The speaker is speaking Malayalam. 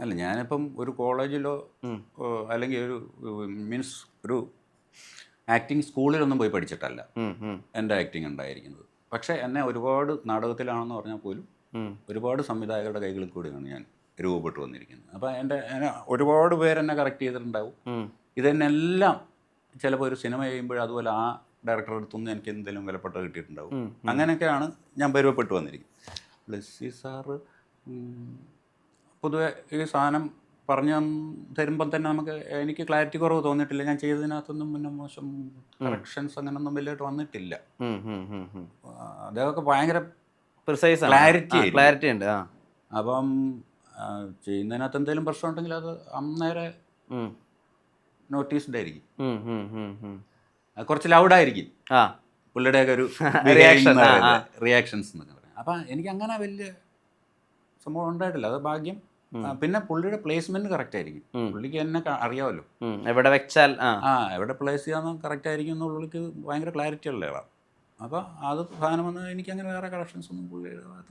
അല്ല ഞാനിപ്പം ഒരു കോളേജിലോ അല്ലെങ്കിൽ ഒരു മീൻസ് ഒരു ആക്ടിങ് സ്കൂളിലൊന്നും പോയി പഠിച്ചിട്ടല്ല. എന്റെ ആക്ടിങ് ഉണ്ടായിരിക്കുന്നത്. പക്ഷേ എന്നെ ഒരുപാട് നാടകത്തിലാണെന്ന് പറഞ്ഞാൽ പോലും ഒരുപാട് സംവിധായകരുടെ കൈകളിൽ കൂടിയാണ് ഞാൻ രൂപപ്പെട്ടു വന്നിരിക്കുന്നത്. അപ്പോൾ എന്റെ എന്നെ ഒരുപാട് പേരെന്നെ കറക്റ്റ് ചെയ്തിട്ടുണ്ടാവും. ഇതെന്നെല്ലാം ചിലപ്പോൾ ഒരു സിനിമ ചെയ്യുമ്പോൾ അതുപോലെ ആ ഡയറക്ടറുടെ അടുത്തുനിന്ന് എനിക്ക് എന്തെങ്കിലും വിലപ്പെട്ട കിട്ടിയിട്ടുണ്ടാവും. അങ്ങനെയൊക്കെയാണ് ഞാൻ പരുവപ്പെട്ടു വന്നിരിക്കുന്നത്. ബ്ലസ്സി സാറ് പൊതുവെ ഈ സാധനം പറഞ്ഞു തരുമ്പം തന്നെ നമുക്ക് എനിക്ക് ക്ലാരിറ്റി കുറവ് തോന്നിയിട്ടില്ല. ഞാൻ ചെയ്തതിനകത്തൊന്നും പിന്നെ മോശം കറക്ഷൻസ് അങ്ങനൊന്നും വലിയതായിട്ട് വന്നിട്ടില്ല. അദ്ദേഹമൊക്കെ ഭയങ്കര പ്രിസൈസ് ക്ലാരിറ്റി clarity ഉണ്ട് അപ്പം ചെയ്യുന്നതിനകത്ത് എന്തെങ്കിലും പ്രശ്നം ഉണ്ടെങ്കിൽ അത് അന്നേരെ നോട്ടീസ്ഡ് ആയിരിക്കും. കുറച്ച് ലൗഡായിരിക്കും പുള്ളിയുടെയൊക്കെ ഒരു ആ. റിയാക്ഷൻസ് എന്നൊക്കെ പറയാം. അപ്പം എനിക്ക് അങ്ങനെ വലിയ സംഭവം ഉണ്ടായിട്ടില്ല. അത് ഭാഗ്യം. പിന്നെ പുള്ളിയുടെ പ്ലേസ്മെന്റ് കറക്റ്റ് ആയിരിക്കും. പുള്ളിക്ക് എന്നെ അറിയാമല്ലോ എവിടെ വെച്ചാൽ ആ. എവിടെ പ്ലേസ് ചെയ്യാന്ന് കറക്റ്റ് ആയിരിക്കും എന്ന് പുള്ളിക്ക് ഭയങ്കര ക്ലാരിറ്റി ഉള്ള ആളാണ് അപ്പോൾ അത് സാധനം വന്ന് എനിക്ക് അങ്ങനെ വേറെ കളക്ഷൻസ് ഒന്നും പുള്ളിയുടെ ഭാഗത്ത്